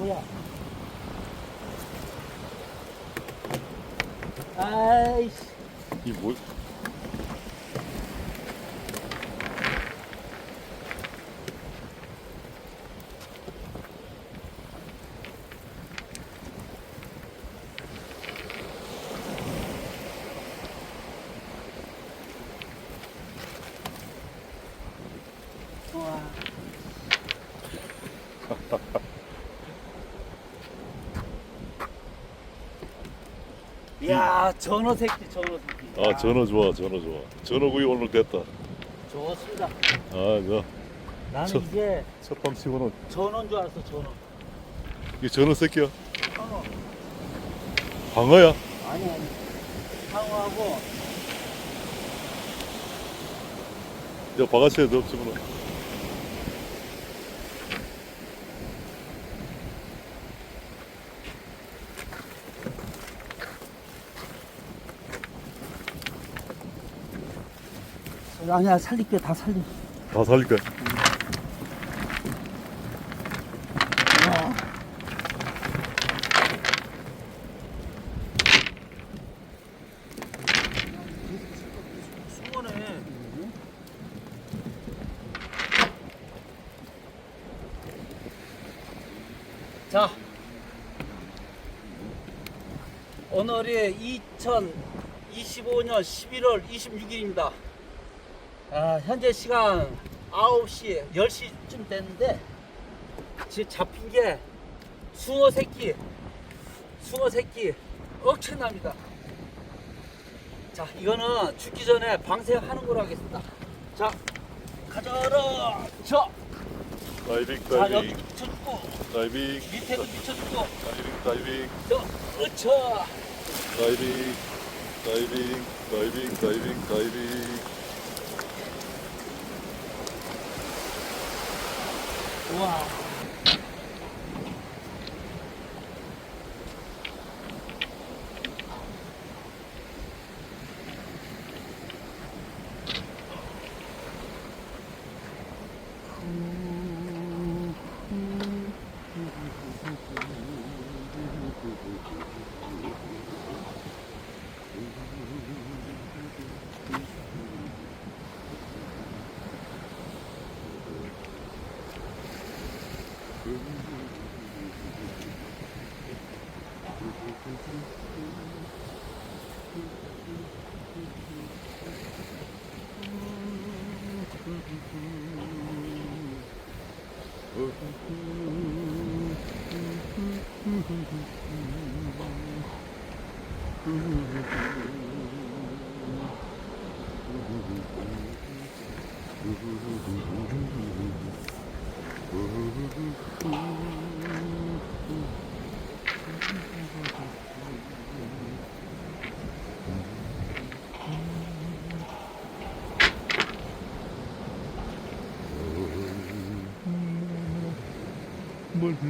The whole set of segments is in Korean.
뭐야? 아이씨. 이 뭐? 와. 야, 전어 새끼, 전어 새끼. 아 전어 좋아 전어 좋아 전어구이 오늘 됐다 좋습니다. 아저 나는 저- 이제 치고는 전어인 줄 알았어, 전어. 이게 전어 새끼야 전어. 방어야 아니, 아니. 상어하고 야 바가지에 넣어 집어넣어 아니야, 살릴게, 다 살려. 다 살릴 거야. 자, 오늘이 2025년 11월 26일입니다. 아, 현재 시간 9시, 10시쯤 됐는데, 지금 잡힌 게 숭어 새끼, 숭어 새끼 억천납니다. 자, 이거는 죽기 전에 방생하는 걸로 하겠습니다. 자, 가져라. 자, 다이빙 자 여기 다이빙 미쳐주고 다이빙 밑에도 미쳐주고 다이빙 다이빙 저, 으쳐. 다이빙 다이빙 다이빙 다이빙 다이빙 Wow. Mm-hmm. 우와. 멀고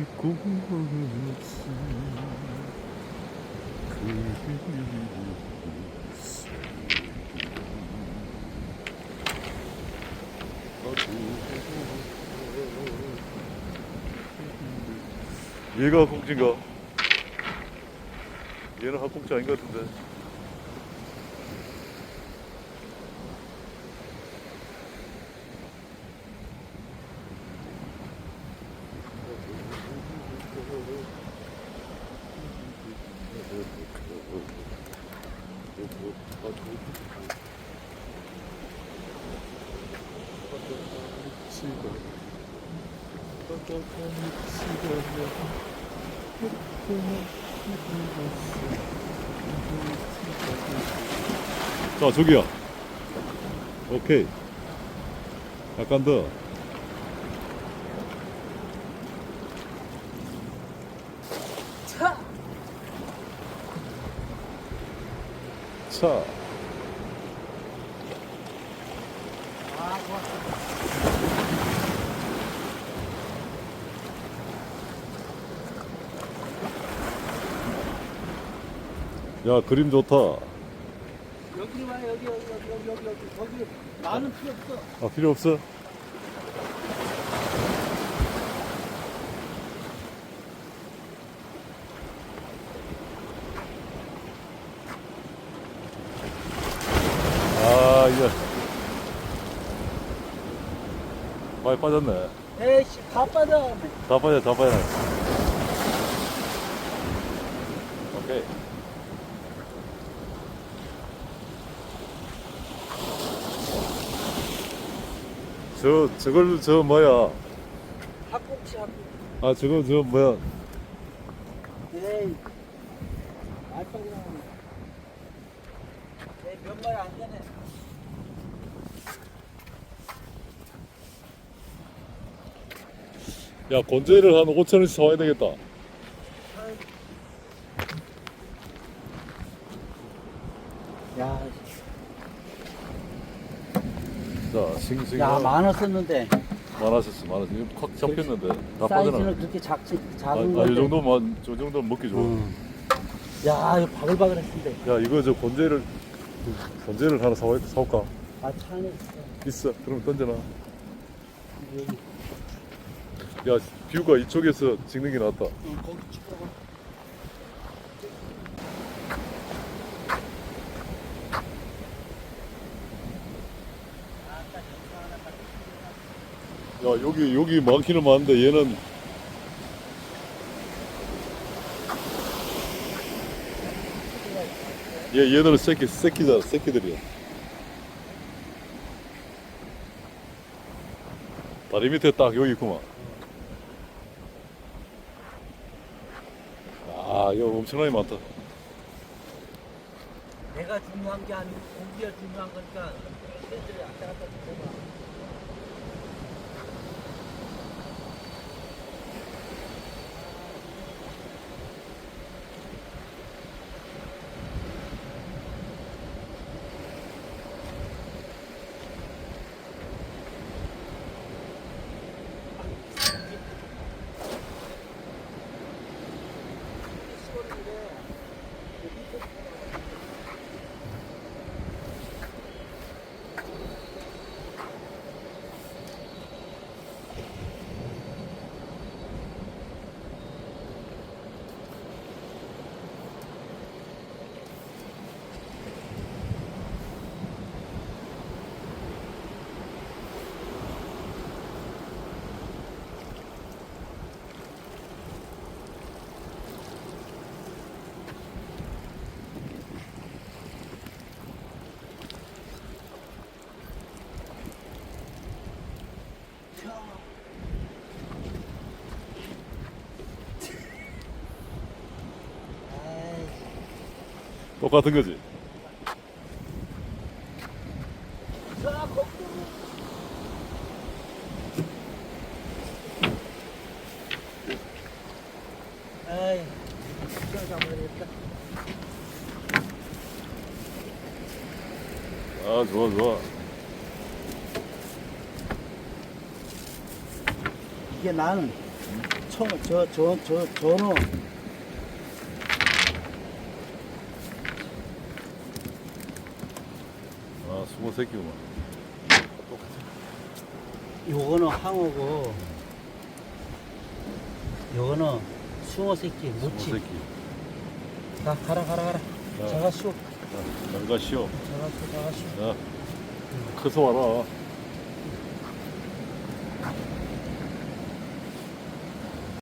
얘가 공진가? 얘는 학공지 아닌 것 같은데. 자 저기야 오케이 약간 더 차. 차. 야 그림 좋다. 여기로 와 여기 여기 여기 여기 여기 거기 나는 필요 없어. 아 필요 없어? 아 이제 많이 빠졌네. 에이씨 다 빠져. 다 빠져 다 빠져. 오케이. 저, 저걸, 저, 뭐야. 학국치, 학국. 아, 저거, 저, 뭐야. 에이. 알파고 나오네. 에이, 몇 마리 안 되네. 야, 건재를 한 5천 원씩 사와야 되겠다. 야, 자, 싱싱. 야, 많아 썼는데. 많았었어, 많았어. 이거 확 잡혔는데. 다 사이즈는. 그렇게 작지, 아, 작은 아, 건데. 이 정도만, 저 정도면 먹기 좋아. 음. 야, 이거 바글바글했는데. 야, 이거 저 건재를, 건재를 하나 사와, 사올까? 아, 차는 있어. 그럼 던져놔. 여기. 야, 뷰가 이쪽에서 찍는 게 낫다. 응, 거기 찍어봐. 여기, 여기 많기는 많은데 얘는 얘, 얘들은 새끼, 새끼잖아, 새끼들이야. 다리 밑에 딱 여기 있구만. 아, 이거 엄청나게 많다. 내가 중요한 게 아니고 고기가 중요한 거니까 애들이 왔다 갔다 좀 해봐. 똑같은 거지. 아, 좋아, 좋아. 이게 나는 총, 저, 저, 저, 저는 아, 수고 새끼구만. 요거는 항어고 요거는 숭어 새끼 무치 새끼. 가 가라 가라 가라 자, 자가 쉬어 자, 내가 쉬어. 자가 쉬어 자가 쉬어 야, 커서 와라.